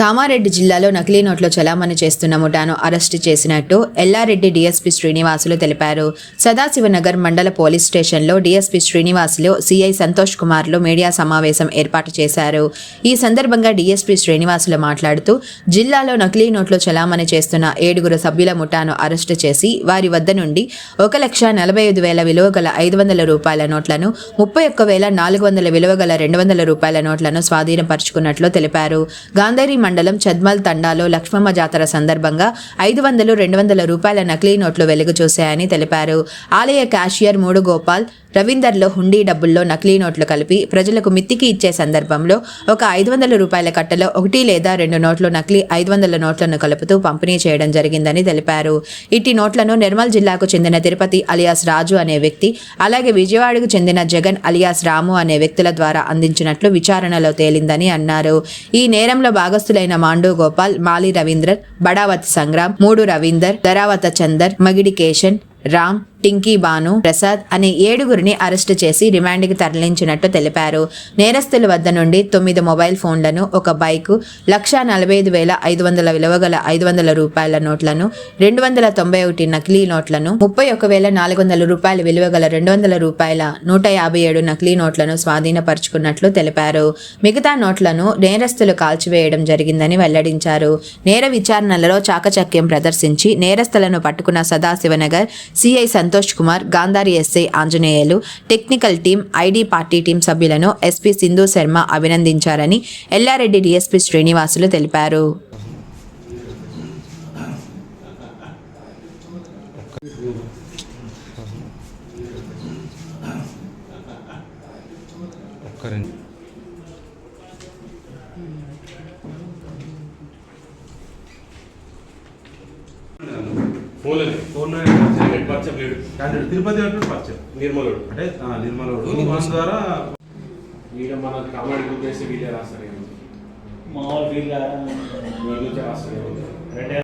కామారెడ్డి జిల్లాలో నకిలీ నోట్ల చలామణి చేస్తున్న ముఠాను అరెస్టు చేసినట్టు ఎల్లారెడ్డి డీఎస్పీ శ్రీనివాసులు తెలిపారు. సదాశివనగర్ మండల పోలీస్ స్టేషన్లో డీఎస్పీ శ్రీనివాసులు సిఐ సంతోష్ కుమార్లు మీడియా సమావేశం ఏర్పాటు చేశారు. ఈ సందర్భంగా డీఎస్పీ శ్రీనివాసులు మాట్లాడుతూ జిల్లాలో నకిలీ నోట్లు చలామణి చేస్తున్న ఏడుగురు సభ్యుల ముఠాను అరెస్టు చేసి వారి వద్ద నుండి ఒక లక్ష నలభై ఐదు వేల విలువ గల ఐదు వందల రూపాయల నోట్లను ముప్పై ఒక్క వేల నాలుగు వందల విలువ గల రెండు వందల రూపాయల నోట్లను స్వాధీనపరుచుకున్నట్లు తెలిపారు. గాంధారి మండలం చద్మల్ తండాలో లక్ష్మమ్మ జాతర సందర్భంగా ఐదు వందలు రెండు వందల రూపాయల నకిలీ నోట్లు వెలుగు చూశాయని తెలిపారు. ఆలయ క్యాషియర్ మూడు గోపాల్ రవీందర్లో హుండీ డబ్బుల్లో నకిలీ నోట్లు కలిపి ప్రజలకు మిత్తికి ఇచ్చే సందర్భంలో ఒక ఐదు వందల రూపాయల కట్టలో ఒకటి లేదా రెండు నోట్లు నకిలీ ఐదు వందల నోట్లను కలుపుతూ పంపిణీ చేయడం జరిగిందని తెలిపారు. ఇట్టి నోట్లను నిర్మల్ జిల్లాకు చెందిన తిరుపతి అలియాస్ రాజు అనే వ్యక్తి అలాగే విజయవాడకు చెందిన జగన్ అలియాస్ రాము అనే వ్యక్తుల ద్వారా అందించినట్లు విచారణలో తేలిందని అన్నారు. ఈ నేరంలో భాగస్థులైన మాండు గోపాల్ మాలి రవీంద్రన్ బడావత్ సంగ్రామ్ మూడు రవీందర్ ధరావత చందర్ మగిడి కేశన్ రామ్ టింకీ బాను ప్రసాద్ అనే ఏడుగురిని అరెస్టు చేసి రిమాండ్కి తరలించినట్టు తెలిపారు. నేరస్తుల వద్ద నుండి తొమ్మిది మొబైల్ ఫోన్లను ఒక బైకు లక్షా నలభై ఐదు వేల ఐదు వందల విలువగల ఐదు వందల రూపాయల నోట్లను రెండు వందల తొంభై ఒకటి నకిలీ నోట్లను ముప్పై ఒక వేల నాలుగు వందల రూపాయల విలువగల రెండు వందల రూపాయల నూట యాభై ఏడు నకిలీ నోట్లను స్వాధీనపరుచుకున్నట్లు తెలిపారు. మిగతా నోట్లను నేరస్తులు కాల్చివేయడం జరిగిందని వెల్లడించారు. నేర విచారణలలో చాకచక్యం ప్రదర్శించి నేరస్తులను పట్టుకున్న Sadashivnagar CI Santosh Santosh Kumar Gandhari SI Anjaneyulu technical team ID party team సభ్యులను ఎస్పీ సింధు శర్మ అభినందించారని ఎల్లారెడ్డి డీఎస్పీ శ్రీనివాసులు తెలిపారు. ఒక్కరండి ఫోన్ వాట్సాప్ లేడు. క్యాండిడేట్ తిరుపతి అంటే పరిచయం నిర్మలుడు. అంటే ఆ, నిర్మలోడు. ఫోన్ ద్వారా ఈడ మన కామాడి వేస్తే వీళ్ళే రాస్తారు. మామూలు వీళ్ళ నుంచే రాస్తారు.